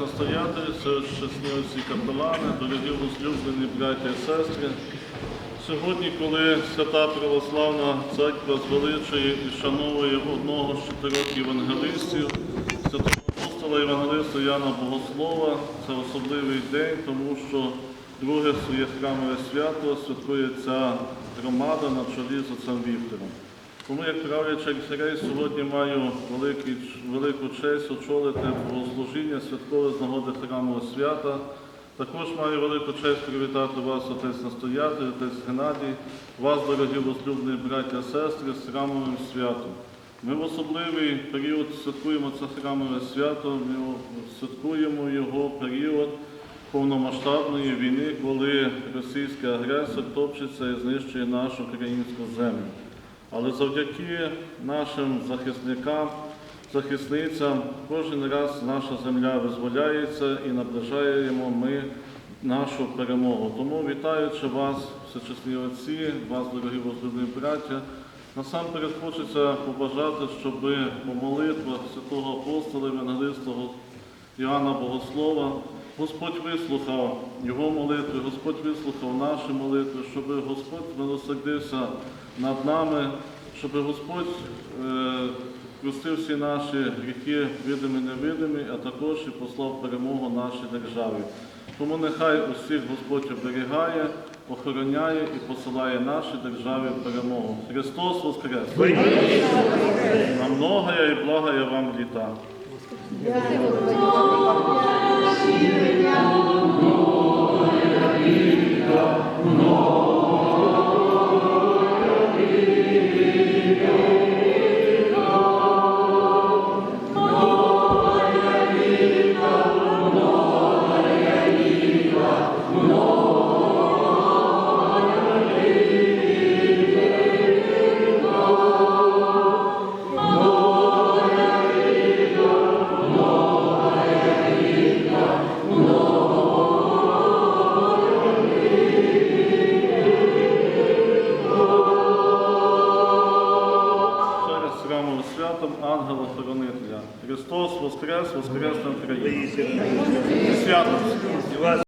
Настоятелі, серед чесні капелани, дорогі возлюблені браття і сестри. Сьогодні, коли свята православна церква звеличує і шановує одного з чотирьох євангелистів, святого апостола Євангелиста Яна Богослова, це особливий день, тому що друге своє храмове свято святкує ця громада на чолі з отцем Віктором. Тому, як правлячий архірей, сьогодні маю великий, велику честь очолити богослужіння святкове з нагоди храмового свята. Також маю велику честь привітати вас, отець настоятель, отець Геннадій, вас, дорогі возлюблені браття сестри, з храмовим святом. Ми в особливий період святкуємо це храмове свято, ми святкуємо його період повномасштабної війни, коли російський агресор топчеться і знищує нашу українську землю. Але завдяки нашим захисникам, захисницям, кожен раз наша земля визволяється і наближаємо ми нашу перемогу. Тому вітаючи вас, всечесні отці, вас, дорогі возлюблені браття, насамперед хочеться побажати, щоб по молитвах святого апостола Евангелиста Іоанна Богослова Господь вислухав його молитви, Господь вислухав наші молитви, щоб Господь милосердився над нами, щоб Господь е, простив всі наші гріхи, видимі, невидимі, а також і послав перемогу нашій державі. Тому нехай усіх Господь оберігає, охороняє і посилає нашій державі перемогу. Христос Воскрес! На многое і благая вам літа! Lord. Ангела-хоронителя. Христос Воскрес, Воскрес на Україні! Свято!